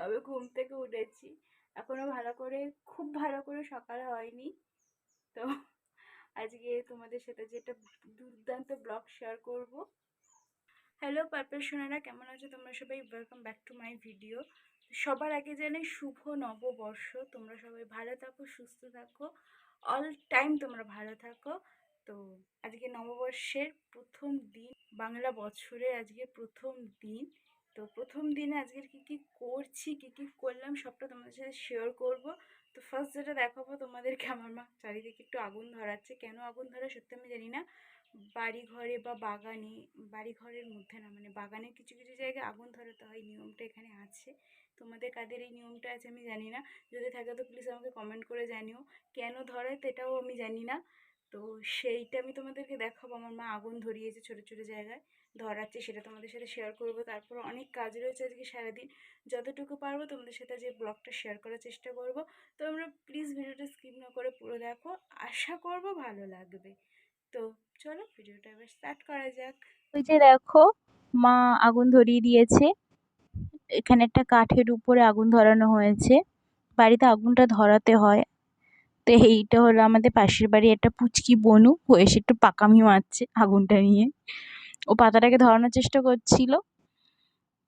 সবে ঘুম থেকে উঠেছি। এখনও ভালো করে, খুব ভালো করে সকাল হয়নি। তো আজকে তোমাদের সাথে যেটা দুর্দান্ত ব্লগ শেয়ার করব। হ্যালো পারপেল সোনারা, কেমন আছো তোমরা সবাই? Welcome back to my video সবার আগে জানাই শুভ নববর্ষ। তোমরা সবাই ভালো থাকো, সুস্থ থাকো। অল টাইম তোমরা ভালো থাকো। তো আজকে নববর্ষের প্রথম দিন, বাংলা বছরের আজকে প্রথম দিন। তো প্রথম দিনে আজকের কী কী করছি, কী কী করলাম সবটা তোমাদের সাথে শেয়ার করব। তো ফার্স্ট যেটা দেখাবো তোমাদেরকে, আমার মা চারিদিকে একটু আগুন ধরাচ্ছে। কেন আগুন ধরা সত্যি আমি জানি না। বাড়ি ঘরে বা বাগানে বাড়ি ঘরের মধ্যে না মানে বাগানে কিছু কিছু জায়গায় আগুন ধরাতে হয় নিয়মটা এখানে আছে। তোমাদের কাদের এই নিয়মটা আছে আমি জানি না। যদি থাকে তো প্লিজ আমাকে কমেন্ট করে জানিও। কেন ধরায় তো এটাও আমি জানি না। তো সেইটা আমি তোমাদেরকে দেখাবো। আমার মা আগুন ধরিয়েছে ছোটো ছোটো জায়গায়। ধরাচ্ছে, সেটা তোমাদের সাথে শেয়ার করব। তারপর অনেক কাজ রয়েছে আজকে সারাদিন। যতটুকু পারব তোমাদের সাথে যে ব্লগটা শেয়ার করার চেষ্টা করব। তোমরা প্লিজ ভিডিওটা স্কিপ না করে পুরো দেখো। আশা করব ভালো লাগবে। তো চলো ভিডিওটা এবার স্টার্ট করা যাক। ওই যে দেখো, মা আগুন ধরিয়ে দিয়েছে। এখানে একটা কাঠের উপরে আগুন ধরানো হয়েছে। বাড়িতে আগুনটা ধরাতে হয়। তো এইটা হলো আমাদের পাশের বাড়ি একটা পুচকি বনু। ও এসে একটু পাকামি মারছে আগুনটা নিয়ে। ও পাতাটাকে ধরানোর চেষ্টা করছিল।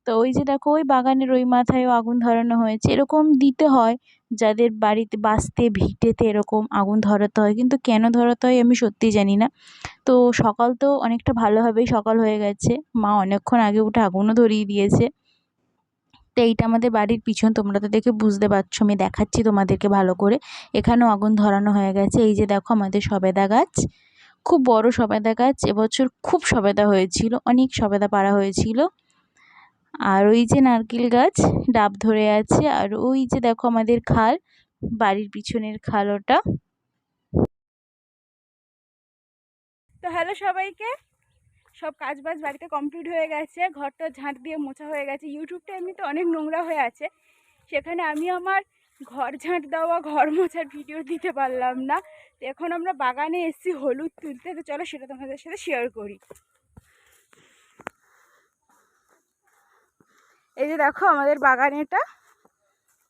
তো ওই যে দেখো, ওই বাগানের ওই মাথায়ও আগুন ধরানো হয়েছে। এরকম দিতে হয়, যাদের বাড়িতে বাঁচতে, ভিটেতে এরকম আগুন ধরাতে হয়। কিন্তু কেন ধরাতে হয় আমি সত্যিই জানি না। তো সকাল তো অনেকটা ভালোভাবেই সকাল হয়ে গেছে। মা অনেকক্ষণ আগে উঠে আগুনও ধরিয়ে দিয়েছে। তো এইটা আমাদের বাড়ির পিছন, তোমরা তো দেখে বুঝতে পারছ। আমি দেখাচ্ছি তোমাদেরকে ভালো করে। এখানেও আগুন ধরানো হয়ে গেছে। এই যে দেখো আমাদের সবেদা গাছ। খুব বড় সবেদা গাছ, এবছর খুব সবেদা হয়েছিল, অনেক সবেদা পাড়া হয়েছিল। আর ওই যে নারকেল গাছ, ডাব ধরে আছে, আর ওই যে দেখো আমাদের খাল, বাড়ির পিছনের খাল ওটা। তো হ্যালো সবাইকে, সব কাজ বাজ বাড়িতে কমপ্লিট হয়ে গেছে, ঘরটা ঝাঁট দিয়ে মোছা হয়ে গেছে, ইউটিউবটা এমনিতে অনেক নোংরা হয়ে আছে, সেখানে আমি আমার ঘর ঝাঁট দেওয়া, ঘর মোছার ভিডিও দিতে পারলাম না। তো এখন আমরা বাগানে এসেছি হলুদ তুলতে। তো চলো সেটা তোমাদের সাথে শেয়ার করি। এই যে দেখো আমাদের বাগান এটা।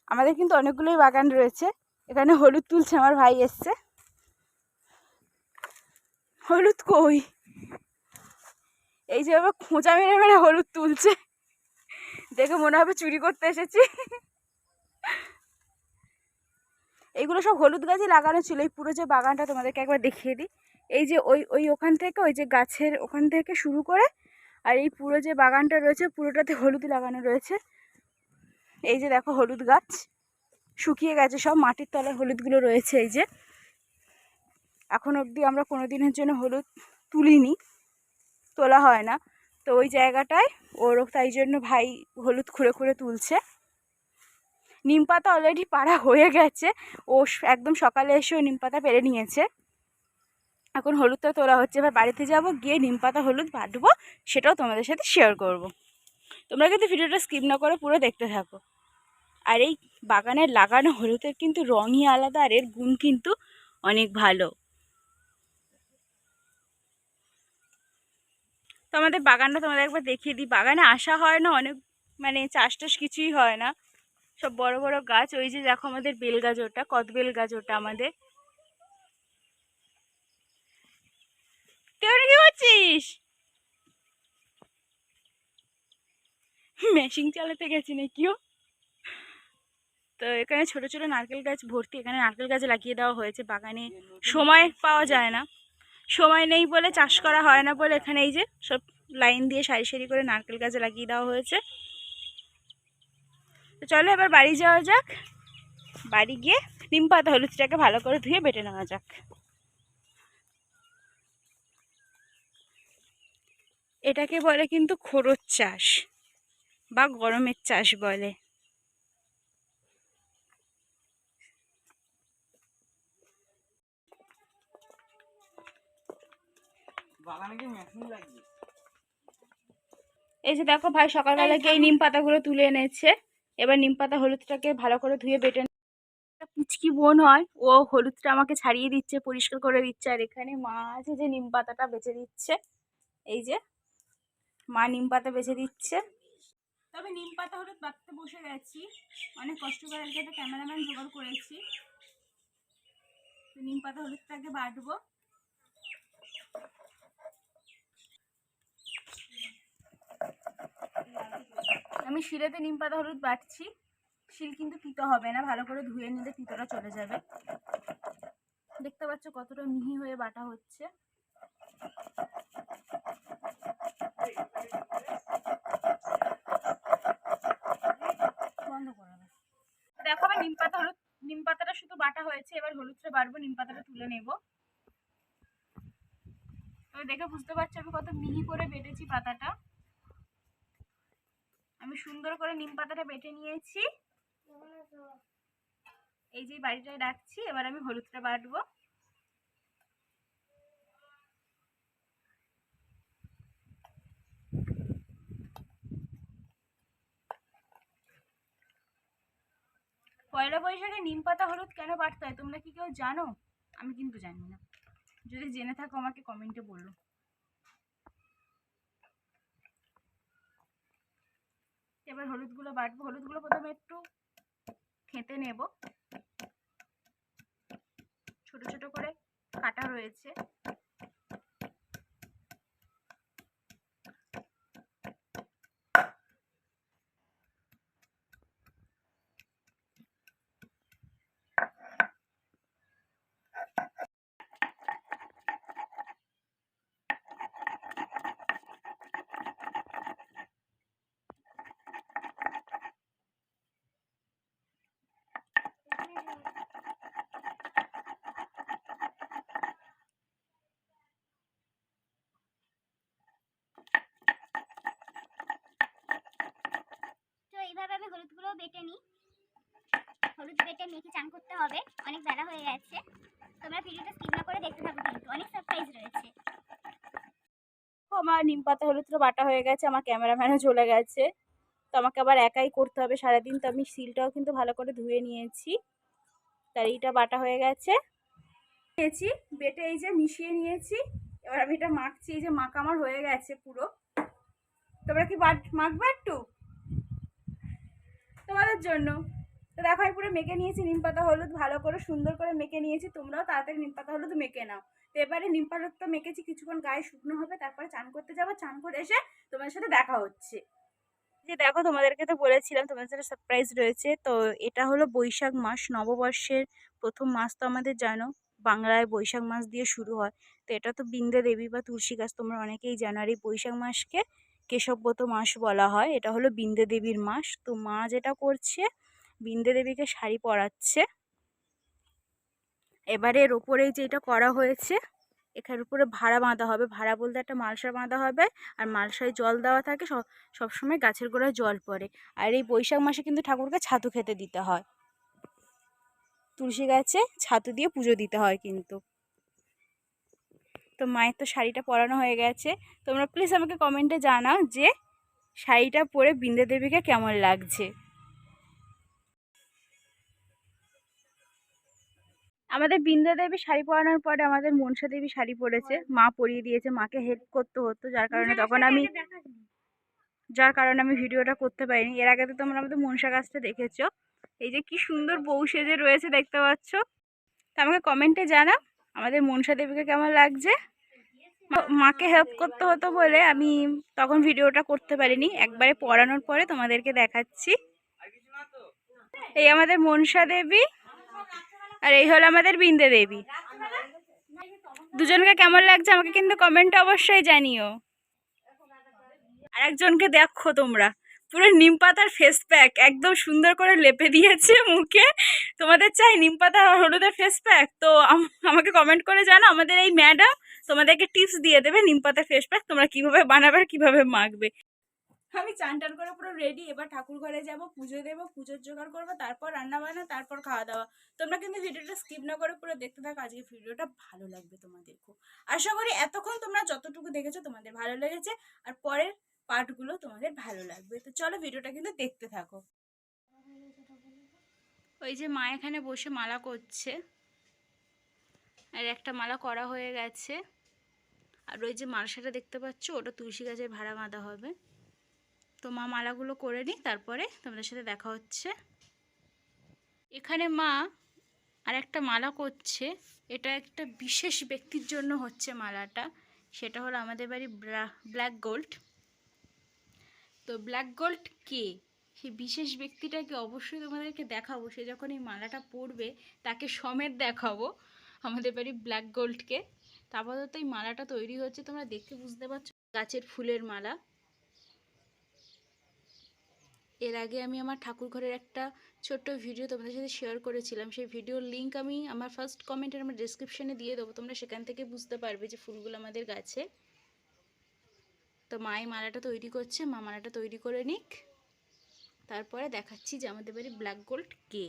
আমাদের কিন্তু অনেকগুলোই বাগান রয়েছে। এখানে হলুদ তুলছে আমার ভাই এসছে। হলুদ কই? এই যে আবার খোঁচা মেরে মেরে হলুদ তুলছে। দেখে মনে হবে চুরি করতে এসেছি। এইগুলো সব হলুদ গাছই লাগানো ছিল। এই পুরো যে বাগানটা তোমাদেরকে একবার দেখিয়ে দিই। এই যে ওই ওই ওখান থেকে, ওই যে গাছের ওখান থেকে শুরু করে আর এই পুরো যে বাগানটা রয়েছে, পুরোটাতে হলুদ লাগানো রয়েছে। এই যে দেখো হলুদ গাছ, শুকিয়ে গেছে সব, মাটির তলায় হলুদগুলো রয়েছে এই যে। এখন অবধি আমরা কোনো দিনের জন্য হলুদ তুলিনি, তোলা হয় না। তো ওই জায়গাটায় ওর, তাই জন্য ভাই হলুদ খুঁড়ে খুঁড়ে তুলছে। নিম পাতা অলরেডি পাড়া হয়ে গেছে। ও একদম সকালে এসেও নিম পাতা পেরে নিয়েছে। এখন হলুদটা তোলা হচ্ছে। এবার বাড়িতে যাব, গিয়ে নিম পাতা, হলুদ বাটবো সেটাও তোমাদের সাথে শেয়ার করব। তোমরা কিন্তু ভিডিওটা স্কিপ না করে পুরো দেখতে থাকো। আর এই বাগানের লাগানো হলুদের কিন্তু রঙই আলাদা, আর এর গুণ কিন্তু অনেক ভালো। তো আমাদের বাগানটা তোমাদের একবার দেখিয়ে দিই। বাগানে আসা হয় না, অনেক মানে চাষ টাস কিছুই হয় না। সব বড় বড় গাছ ওই যে দেখো আমাদের বেল গাছ ওটা কদবেল গাছ ওটা আমাদের। তুই কি করছিস? মেশিন চালাতে গেছি নাকিও তো এখানে ছোট ছোট নারকেল গাছ ভর্তি এখানে নারকেল গাছ লাগিয়ে দেওয়া হয়েছে বাগানে। সময় পাওয়া যায় না। সময় নেই বলে চাষ করা হয় না বলে এখানে এই যে সব লাইন দিয়ে সারি সারি করে নারকেল গাছ লাগিয়ে দেওয়া হয়েছে। তো চলো এবার বাড়ি যাওয়া যাক। বাড়ি গিয়ে নিম পাতা হলুদটাকে ভালো করে ধুয়ে বেটে নেওয়া যাক। এটাকে বলে কিন্তু খোরচ চাষ বা গরমের চাষ বলে। এই যে দেখো ভাই সকালবেলা গিয়ে এই নিম পাতাগুলো তুলে এনেছে। এবার নিম পাতা হলুদটাকে ভালো করে ধুয়ে বেটে পুচকি বোন হয়, ও হলুদটা আমাকে ছাড়িয়ে দিচ্ছে, পরিষ্কার করে দিচ্ছে, আর এখানে মা আছে যে নিম পাতাটা বেছে দিচ্ছে। এই যে, মা নিম পাতা বেছে দিচ্ছে। তবে নিম পাতা হলুদ বাটতে বসে গেছি, অনেক কষ্ট করে আজকে একটা ক্যামেরাম্যান জোগাড় করেছি। নিম পাতা হলুদটাকে বাটবো। আমি শিলেতে নিম পাতা, হলুদ বাটছি। শিল কিন্তু তিতো হবে না, ভালো করে ধুয়ে নিলে তিতোটা চলে যাবে। দেখতে পাচ্ছ কতটা মিহি হয়ে বাটা হচ্ছে। দেখো আমি নিম পাতা, হলুদ, নিম পাতাটা শুধু বাটা হয়েছে, এবার হলুদটা বাড়বো, নিম পাতাটা তুলে নেব। দেখে বুঝতে পারছ আমি কত মিহি করে বেটেছি পাতাটা। সুন্দর করে নিম পাতাটা বেটে নিয়েছি। এই যে বাড়িটায় রাখছি, এবার আমি হলুদটা বাটবো। পয়লা বৈশাখে নিম পাতা, হলুদ কেন বাটতে হয়, তোমরা কি কেউ জানো? আমি কিন্তু জানি না। যদি জেনে থাকো, আমাকে কমেন্টে বলো। এবার হলুদগুলো বাটবো। হলুদগুলো প্রথমে একটু খেতে নেব। ছোট ছোট করে কাটা রয়েছে তো এইভাবে আমি হলুদগুলো বেটে নিই হলুদ বেটে মেখে চান করতে হবে, অনেক বেলা হয়ে গেছে। তোমরা ভিডিওটা স্কিপ না করে দেখতে থাকো কিন্তু, অনেক সারপ্রাইজ রয়েছে। আমার নিম পাতা হলুদটা বাটা হয়ে গেছে, আমার ক্যামেরাম্যানও চলে গেছে। তো আমাকে আবার একাই করতে হবে সারাদিন, তো আমি শিলটাও কিন্তু ভালো করে ধুয়ে নিয়েছি। তার এইটা বাটা হয়ে গেছে। নিয়েছি, বেটে এই যে মিশিয়ে নিয়েছি। এবার আমি এটা মাখছি, এই যে মাখা আমার হয়ে গেছে পুরো। তোমরা কি বাট, মাখবে একটু? তোমাদের জন্য। তো দেখো আমি পুরো মেখে নিয়েছি নিম পাতা, হলুদ, ভালো করে সুন্দর করে মেখে নিয়েছি। তোমরাও তাড়াতাড়ি নিম পাতা, হলুদ মেখে নাও। তো এবারে নিম পাতাটা মেখেছি, কিছুক্ষণ গায়ে শুকনো হবে, তারপরে চান করতে যাব। চান করে এসে তোমাদের সাথে দেখা হচ্ছে। যে দেখো, তোমাদেরকে তো বলেছিলাম, তোমাদের সাথে সারপ্রাইজ রয়েছে। তো এটা হলো বৈশাখ মাস, নববর্ষের প্রথম মাস তো আমাদের জানো, বাংলায় বৈশাখ মাস দিয়ে শুরু হয়। তো এটা তো বৃন্দে দেবী বা তুলসী গাছ, তোমরা অনেকেই জানো। আর এই বৈশাখ মাসকে কেশবব্রত মাস বলা হয়। এটা হলো বৃন্দে দেবীর মাস। তো মা যেটা করছে, বৃন্দে দেবীকে শাড়ি পরাচ্ছে। এবারে এর ওপরে যে এটা করা হয়েছে এখানের উপরে ভাড়া বাঁধা হবে। ভাড়া বলতে একটা মালসা বাঁধা হবে। আর মালসায় জল দেওয়া থাকে সব সময় গাছের গোড়ায় জল পড়ে। আর এই বৈশাখ মাসে কিন্তু ঠাকুরকে ছাতু খেতে দিতে হয়। তুলসী গাছে ছাতু দিয়ে পুজো দিতে হয় কিন্তু। তো মায়ের তো শাড়িটা পরানো হয়ে গেছে। তোমরা প্লিজ আমাকে কমেন্টে জানাও যে শাড়িটা পরে বৃন্দে দেবীকে কেমন লাগছে। আমাদের বৃন্দা দেবী শাড়ি পরানোর পরে আমাদের মনসা দেবী শাড়ি পরেছে। মা পরিয়ে দিয়েছে মাকে হেল্প করতে হতো যার কারণে তখন আমি যার কারণে আমি ভিডিওটা করতে পারিনি। এর আগে তো তোমরা আমাদের মনসা গাছটা দেখেছ। এই যে কি সুন্দর বউ সেজে রয়েছে দেখতে পাচ্ছ। তা আমাকে কমেন্টে জানাও আমাদের মনসা দেবীকে কেমন লাগছে? মাকে হেল্প করতে হতো বলে আমি তখন ভিডিওটা করতে পারিনি। একবারে পড়ানোর পরে তোমাদেরকে দেখাচ্ছি। এই আমাদের মনসা দেবী আর এই হলো আমাদের বিন্দে দেবী। দুজনকে কেমন লাগছে আমাকে কিন্তু কমেন্টে অবশ্যই জানিও। আর একজনকে দেখো তোমরা। পুরো নিম পাতার ফেস প্যাক একদম সুন্দর করে লেপে দিয়েছে মুখে। তোমাদের চাই নিম পাতা হলুদের ফেস প্যাক তো আমাকে কমেন্ট করে জানো আমাদের এই ম্যাডাম তোমাদেরকে টিপস দিয়ে দেবে নিম পাতার ফেস প্যাক তোমরা কীভাবে বানাবে আর কীভাবে মাখবে। আমি চান টান করে পুরো রেডি এবার ঠাকুর ঘরে যাব পুজো দেবো পুজোর জোগাড় করব তারপর রান্না বান্না তারপর খাওয়া দাওয়া। তোমরা কিন্তু ভিডিওটা স্কিপ না করে পুরো দেখতে থাকো আজকে ভিডিওটা ভালো লাগবে তোমাদের খুব। আশা করি এতক্ষণ তোমরা যতটুকু দেখেছ তোমাদের ভালো লেগেছে আর পরের পার্টগুলো তোমাদের ভালো লাগবে। তো চলো ভিডিওটা কিন্তু দেখতে থাকো। ওই যে মা এখানে বসে মালা করছে। আর একটা মালা করা হয়ে গেছে। আর ওই যে মালসাটা দেখতে পাচ্ছ, ওটা তুলসী গাছের ভাড়া বাঁধা হবে। তো মা মালাগুলো করে নিই, তারপরে তোমাদের সাথে দেখা হচ্ছে। এখানে মা আর একটা মালা করছে। এটা একটা বিশেষ ব্যক্তির জন্য হচ্ছে মালাটা। সেটা হলো আমাদের বাড়ি ব্ল্যাক গোল্ড। তো ব্ল্যাক গোল্ড কে? সেই বিশেষ ব্যক্তিটাকে অবশ্যই তোমাদেরকে দেখাবো। সে যখন এই মালাটা পরবে, তাকে সমেত দেখাবো। আমাদের বাড়ি ব্ল্যাক গোল্ডকে আপাতত এই মালাটা তৈরি হচ্ছে, তোমরা দেখে বুঝতে পারছ গাছের ফুলের মালা। এর আগে আমি আমার ঠাকুর ঘরের একটা ছোট্ট ভিডিও তোমাদের সাথে শেয়ার করেছিলাম। সেই ভিডিওর লিঙ্ক আমি আমার ফার্স্ট কমেন্টের আমার ডিসক্রিপশনে দিয়ে দেবো, তোমরা সেখান থেকে বুঝতে পারবে যে ফুলগুলো আমাদের গাছে। তো মা এই মালাটা তৈরি করছে, মা মালাটা তৈরি করে নিক। তারপরে দেখাচ্ছি যে আমাদের বাড়ি ব্ল্যাক গোল্ড কে।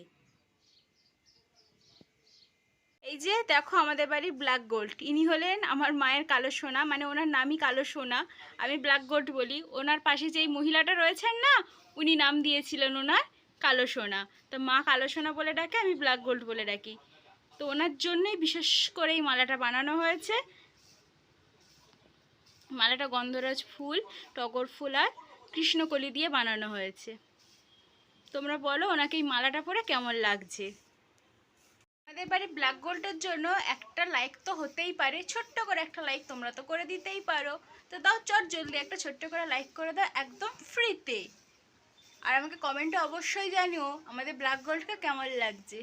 এই যে দেখো আমাদের বাড়ি ব্ল্যাক গোল্ড ইনি হলেন আমার মায়ের কালো সোনা মানে ওনার নামই কালো সোনা। আমি ব্ল্যাক গোল্ড বলি। ওনার পাশে যেই মহিলাটা রয়েছেন না, উনি নাম দিয়েছিলেন ওনার কালো সোনা। তো মা কালো সোনা বলে ডাকে, আমি ব্ল্যাক গোল্ড বলে ডাকি। তো ওনার জন্যই বিশেষ করে এই মালাটা বানানো হয়েছে। মালাটা গন্ধরাজ ফুল, টগর ফুল আর কৃষ্ণকলি দিয়ে বানানো হয়েছে। তোমরা বলো ওনাকে এই মালাটা পরে কেমন লাগছে? আমাদের বাড়ি ব্ল্যাক গোল্ডের জন্য একটা লাইক তো হতেই পারে, ছোট্ট করে একটা লাইক তোমরা তো করে দিতেই পারো। তো দাও চট জলদি একটা ছোট্ট করে লাইক করে দাও একদম ফ্রিতে আর আমাকে কমেন্টে অবশ্যই জানিও আমাদের ব্ল্যাক গোল্ডকে কেমন লাগছে।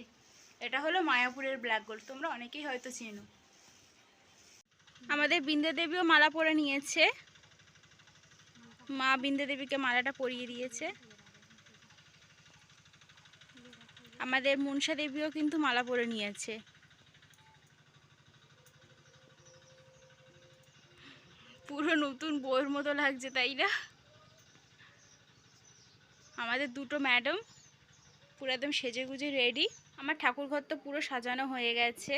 এটা হলো মায়াপুরের ব্ল্যাক গোল্ড তোমরা অনেকেই হয়তো চেনো। আমাদের বিন্দা দেবীও মালা পরে নিয়েছে। মা বিন্দা দেবীকে মালাটা পরিয়ে দিয়েছে। আমাদের মনসা দেবীও কিন্তু মালা পরে নিয়েছে। পুরো নতুন বইয়ের মতো লাগছে, তাই না? আমাদের দুটো ম্যাডাম পুরো একদম সেজে গুজে রেডি। আমার ঠাকুর ঘর তো পুরো সাজানো হয়ে গেছে।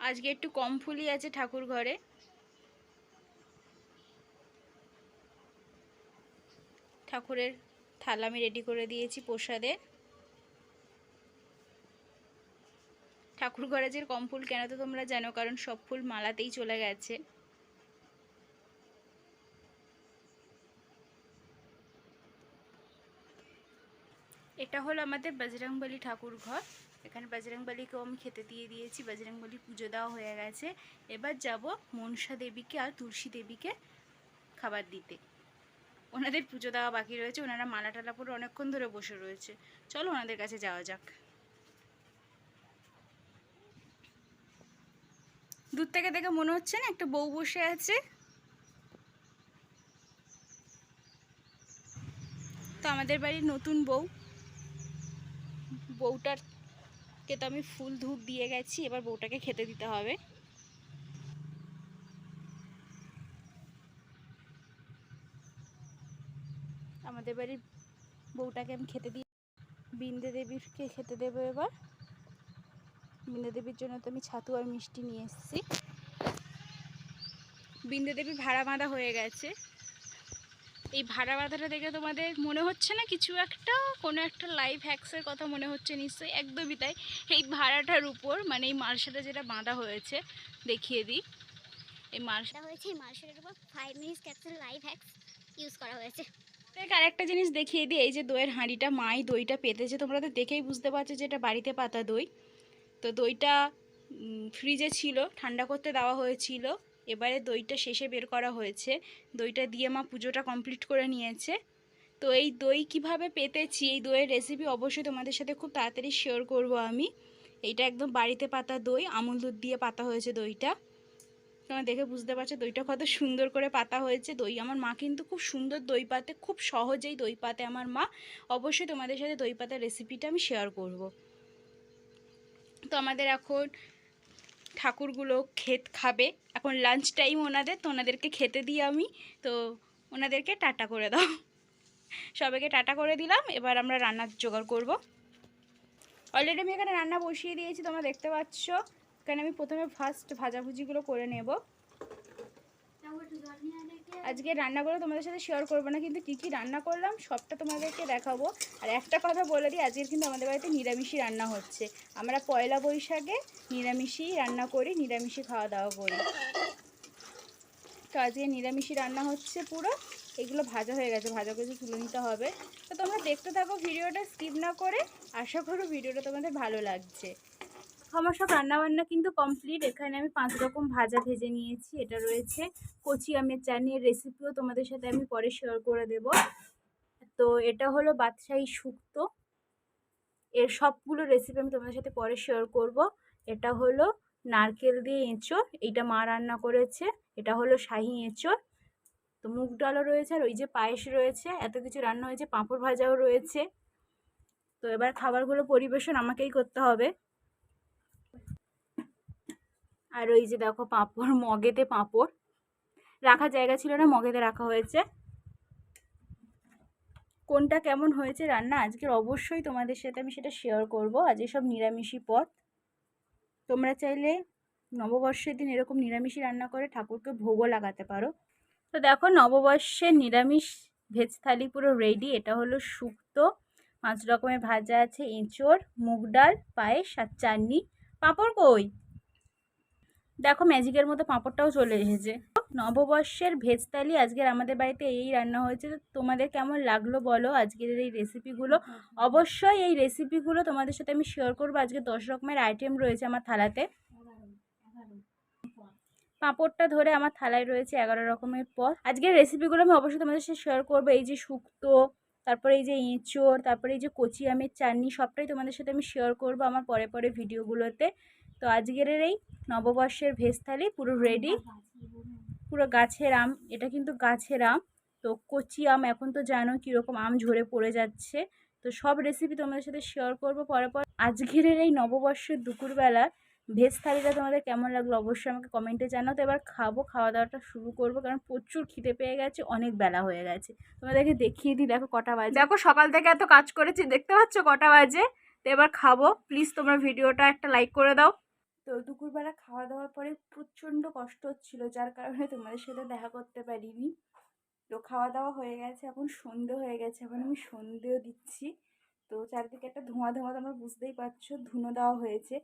আজকে একটু কম ফুলই আছে ঠাকুর ঘরে ঠাকুরের থালা আমি রেডি করে দিয়েছি প্রসাদের। ঠাকুর যে কম ফুল কেন তো তোমরা জানো, কারণ সব ফুল মালাতেই চলে গেছে। এটা হলো আমাদের বজরংবলী ঠাকুর ঘর। এখানে বজরংবলীকেও আমি খেতে দিয়ে দিয়েছি বজরংবলী পুজো দেওয়া হয়ে গেছে। এবার যাব মনসা দেবীকে আর তুলসী দেবীকে খাবার দিতে। ওনাদের পুজো দেওয়া বাকি রয়েছে, ওনারা মালা টালা পরে অনেকক্ষণ ধরে বসে রয়েছে। চলো ওনাদের কাছে যাওয়া যাক। দূর থেকে দেখে মনে হচ্ছে না একটা বউ বসে আছে? তো আমাদের বাড়ির নতুন বউ। বউটারকে তো আমি ফুল ধূপ দিয়ে গেছি, এবার বউটাকে খেতে দিতে হবে। আমাদের বাড়ির বউটাকে আমি খেতে দিই বিন্দে দেবীকে খেতে দেবো এবার। বিন্দে দেবীর জন্য তো আমি ছাতু আর মিষ্টি নিয়ে এসেছি। বিন্দে দেবী ভাড়া বাঁধা হয়ে গেছে। এই ভাড়া বাঁধাটা দেখে তোমাদের মনে হচ্ছে না কিছু একটা? কোনো একটা লাইফ হ্যাক্সের কথা মনে হচ্ছে নিশ্চয়ই? একদমই তাই। এই ভাড়াটার উপর মানে এই মালসাটা যেটা বাঁধা হয়েছে, দেখিয়ে দিই। এই মালসা এটা হয়েছে, এই মার্শালের উপর five minutes capsule life hacks use করা হয়েছে। দেখ, আরেকটা জিনিস দেখিয়ে দিই, এই যে দইয়ের হাঁড়িটা মাই দইটা পেতেছে, তোমরা তো দেখেই বুঝতে পারছ যে এটা বাড়িতে পাতা দই। তো দইটা ফ্রিজে ছিল, ঠান্ডা করতে দেওয়া হয়েছিল, এবারে দইটা শেষে বের করা হয়েছে। দইটা দিয়ে মা পুজোটা কমপ্লিট করে নিয়েছে। তো এই দই কীভাবে পেতেছি, এই দইয়ের রেসিপি অবশ্যই তোমাদের সাথে খুব তাড়াতাড়ি শেয়ার করব আমি। এইটা একদম বাড়িতে পাতা দই, আমুল দুধ দিয়ে পাতা হয়েছে দইটা। তোমরা দেখে বুঝতে পারছ দইটা কত সুন্দর করে পাতা হয়েছে। দই আমার মা কিন্তু খুব সুন্দর দই পাতে, খুব সহজেই দই পাতে আমার মা। অবশ্যই তোমাদের সাথে দই পাতার রেসিপিটা আমি শেয়ার করব। তো আমাদের এখন ঠাকুরগুলো ক্ষেত খাবে। এখন লাঞ্চ টাইম ওনাদের, তো ওনাদেরকে খেতে দিই আমি। তো ওনাদেরকে টাটা করে দাও। সবাইকে টাটা করে দিলাম, এবার আমরা রান্নার জোগাড় করব। অলরেডি আমি এখানে রান্না বসিয়ে দিয়েছি, তোমরা দেখতে পাচ্ছ। এখানে আমি প্রথমে ফার্স্ট ভাজাভুজিগুলো করে নেব। আজকে রান্নাগুলো তোমাদের সাথে শেয়ার করব না, কিন্তু কী কী রান্না করলাম সবটা তোমাদেরকে দেখাবো। আর একটা কথা বলে দিই, আজকের কিন্তু আমাদের বাড়িতে নিরামিষই রান্না হচ্ছে। আমরা পয়লা বৈশাখে নিরামিষই রান্না করি, নিরামিষই খাওয়া দাওয়া করি। তো আজকে নিরামিষই রান্না হচ্ছে পুরো। এগুলো ভাজা হয়ে গেছে ভাজা করে তুলে নিতে হবে। তো তোমরা দেখতে থাকো ভিডিওটা, স্কিপ না করে আশা করো ভিডিওটা তোমাদের ভালো লাগছে। আমার সব রান্নাবান্না কিন্তু কমপ্লিট এখানে আমি পাঁচ রকম ভাজা ভেজে নিয়েছি, এটা রয়েছে। কচি আমের চাটনির রেসিপিও তোমাদের সাথে আমি পরে শেয়ার করে দেব। তো এটা হলো বাদশাহী শুক্তো। এর সবগুলো রেসিপি আমি তোমাদের সাথে পরে শেয়ার করব। এটা হলো নারকেল দিয়ে এঁচোড়, এইটা মা রান্না করেছে। এটা হলো শাহি এঁচোড়। তো মুগ ডালও রয়েছে, আর ওই যে পায়েস রয়েছে, এত কিছু রান্না হয়েছে, পাঁপড় ভাজাও রয়েছে। তো এবার খাবারগুলো পরিবেশন আমাকেই করতে হবে। আর ওই যে দেখো পাঁপড়, মগেতে পাঁপড়। রাখার জায়গা ছিল না, মগেতে রাখা হয়েছে। কোনটা কেমন হয়েছে রান্না? আজকের অবশ্যই তোমাদের সাথে আমি সেটা শেয়ার করব। আজকে সব নিরামিষই পথ তোমরা চাইলে নববর্ষের দিন এরকম নিরামিষই রান্না করে ঠাকুরকে ভোগও লাগাতে পারো। তো দেখো, নববর্ষের নিরামিষ ভেজ থালি পুরো রেডি এটা হলো শুক্তো, পাঁচ রকমের ভাজা আছে, এঁচোড়, মুগ ডাল, পায়েস আর চাটনি। পাঁপড় কই? দেখো ম্যাজিকের মতো পাঁপড়টাও চলে এসেছে। নববর্ষের ভেজ থালি আজকের আমাদের বাড়িতে এই রান্না হয়েছে। তোমাদের কেমন লাগল বলো আজকের এই রেসিপিগুলো অবশ্যই এই রেসিপিগুলো তোমাদের সাথে আমি শেয়ার করব। আজকে দশ রকমের আইটেম রয়েছে আমার থালাতে। পাঁপড়টা ধরে আমার থালায় রয়েছে এগারো রকমের পদ। আজকের রেসিপিগুলো আমি অবশ্যই তোমাদের সাথে শেয়ার করব। এই যে শুক্তো, তারপরে এই যে এঁচোড়, তারপরে এই যে কচি আমের চাটনি, সবটাই তোমাদের সাথে আমি শেয়ার করব আমার পরে পরে ভিডিওগুলোতে তো আজকের এই নববর্ষের ভেজ থালি, পুরো রেডি পুরো গাছের আম, এটা কিন্তু গাছের আম। তো কচি আম এখন তো জানো কীরকম আম ঝরে পড়ে যাচ্ছে। তো সব রেসিপি তোমাদের সাথে শেয়ার করব পরে পর। আজকের এই নববর্ষের দুপুরবেলা ভেজ থালিটা তোমাদের কেমন লাগল অবশ্যই আমাকে কমেন্টে জানাও। তো এবার খাব, খাওয়া দাওয়াটা শুরু করব কারণ প্রচুর খিদে পেয়ে গেছে, অনেক বেলা হয়ে গেছে। তোমাদেরকে দেখিয়ে দিই, দেখো কটা বাজে। দেখো সকাল থেকে এত কাজ করেছি, দেখতে পাচ্ছ কটা বাজে? তো এবার খাব। প্লিজ তোমরা ভিডিওটা একটা লাইক করে দাও। তো দুপুরবেলা খাওয়া দাওয়ার পরে প্রচণ্ড কষ্ট হচ্ছিল, যার কারণে তোমাদের সাথে দেখা করতে পারিনি। তো খাওয়া দাওয়া হয়ে গেছে, এখন সন্ধে হয়ে গেছে, এখন আমি সন্ধেও দিচ্ছি। তো চারিদিকে একটা ধোঁয়া ধোঁয়া, তোমরা বুঝতেই পারছ, ধুনো দেওয়া হয়েছে।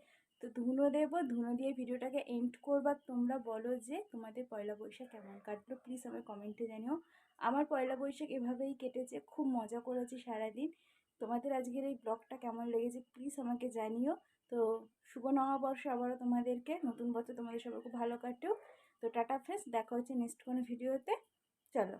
তো ধুনো দেবো, ধুনো দিয়ে ভিডিওটাকে এন্ড করবার তোমরা বলো যে তোমাদের পয়লা বৈশাখ কেমন কাটলো? প্লিজ আমার কমেন্টে জানিও। আমার পয়লা বৈশাখ এভাবেই কেটেছে, খুব মজা করেছি সারাদিন। তোমাদের আজকের এই ব্লগটা কেমন লেগেছে? প্লিজ আমাকে জানিও। তো শুভ নববর্ষ আবারও তোমাদেরকে। নতুন বছর তোমাদের সবাই খুব ভালো কাটুক। তো টাটা ফ্রেন্ডস দেখা হচ্ছে নেক্সট কোনো ভিডিওতে চলো।